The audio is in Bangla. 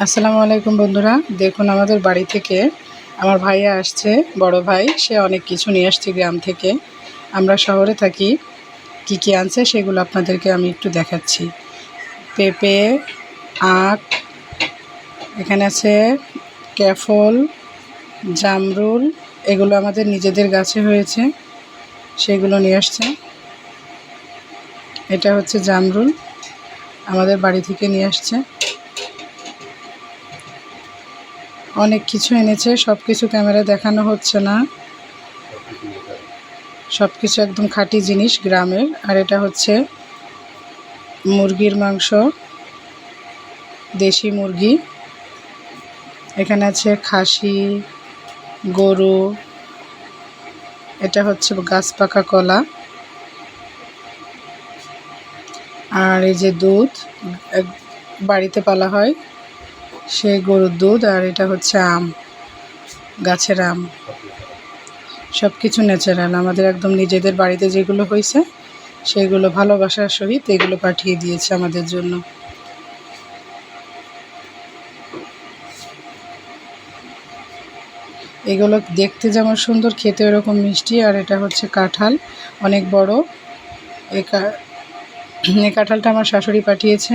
আসসালামু আলাইকুম বন্ধুরা। দেখুন আমাদের বাড়ি থেকে আমার ভাইয়া আসছে, বড় ভাই। সে অনেক কিছু নিয়ে আসছে গ্রাম থেকে। আমরা শহরে থাকি। কি কি আনছে সেগুলো আপনাদেরকে আমি একটু দেখাচ্ছি। পেঁপে, আখ, এখানে আছে ক্যাফল, জামরুল, এগুলো আমাদের নিজেদের গাছে হয়েছে। সেগুলো নিয়ে আসছে। এটা হচ্ছে জামরুল। আমাদের বাড়ি থেকে নিয়ে আসছে। অনেক কিছু এনেছে সব কিছু ক্যামেরা দেখানো হচ্ছে না। সব কিছু একদম খাঁটি জিনিস গ্রামের, আর এটা হচ্ছে মুরগির মাংস, দেশি মুরগি। এখানে আছে খাসি, গরু, এটা হচ্ছে গাছ পাকা কলা। আর এই যে দুধ বাড়িতে পালা হয়। সেই গরুর দুধ আর এটা হচ্ছে আম, গাছের আম। সব কিছু ন্যাচারাল আমাদের একদম নিজেদের বাড়িতে যেগুলো হয়েছে, সেগুলো ভালোবাসার সহিত এগুলো পাঠিয়ে দিয়েছে আমাদের জন্য। এগুলো দেখতে যেমন সুন্দর, খেতে ওরকম মিষ্টি, আর এটা হচ্ছে কাঁঠাল, অনেক বড়। এই কাঁঠালটা আমার শাশুড়ি পাঠিয়েছে।